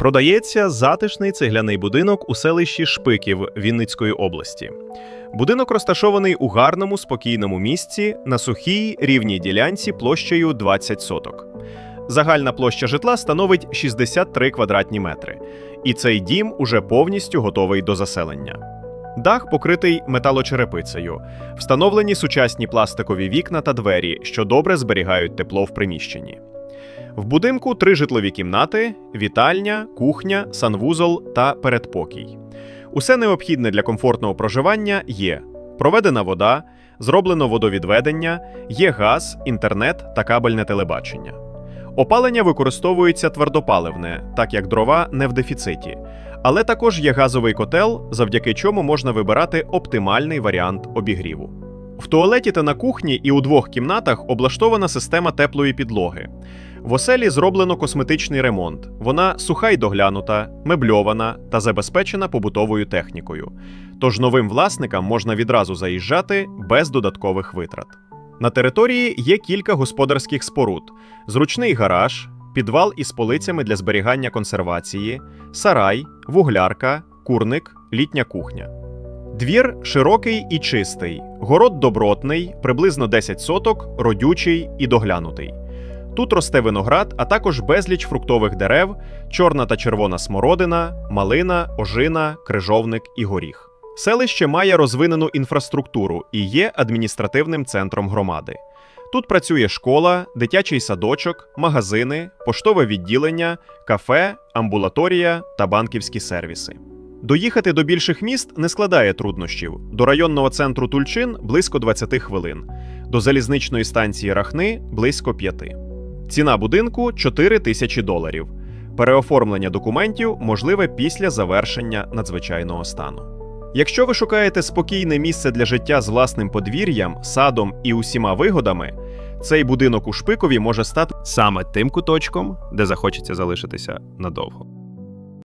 Продається затишний цегляний будинок у селищі Шпиків Вінницької області. Будинок розташований у гарному, спокійному місці на сухій рівній ділянці площею 20 соток. Загальна площа житла становить 63 квадратні метри, і цей дім уже повністю готовий до заселення. Дах покритий металочерепицею, встановлені сучасні пластикові вікна та двері, що добре зберігають тепло в приміщенні. В будинку три житлові кімнати: вітальня, кухня, санвузол та передпокій. Усе необхідне для комфортного проживання є: проведена вода, зроблено водовідведення, є газ, інтернет та кабельне телебачення. Опалення використовується твердопаливне, так як дрова не в дефіциті, але також є газовий котел, завдяки чому можна вибирати оптимальний варіант обігріву. В туалеті та на кухні і у двох кімнатах облаштована система теплої підлоги. В оселі зроблено косметичний ремонт. Вона суха й доглянута, мебльована та забезпечена побутовою технікою. Тож новим власникам можна відразу заїжджати без додаткових витрат. На території є кілька господарських споруд: зручний гараж, підвал із полицями для зберігання консервації, сарай, вуглярка, курник, літня кухня. Двір широкий і чистий, город добротний, приблизно 10 соток, родючий і доглянутий. Тут росте виноград, а також безліч фруктових дерев, чорна та червона смородина, малина, ожина, крижовник і горіх. Селище має розвинену інфраструктуру і є адміністративним центром громади. Тут працює школа, дитячий садочок, магазини, поштове відділення, кафе, амбулаторія та банківські сервіси. Доїхати до більших міст не складає труднощів. До районного центру Тульчин близько 20 хвилин, до залізничної станції Рахни близько 5. Ціна будинку 4 тисячі доларів. Переоформлення документів можливе після завершення надзвичайного стану. Якщо ви шукаєте спокійне місце для життя з власним подвір'ям, садом і усіма вигодами, цей будинок у Шпикові може стати Саме тим куточком, де захочеться залишитися надовго.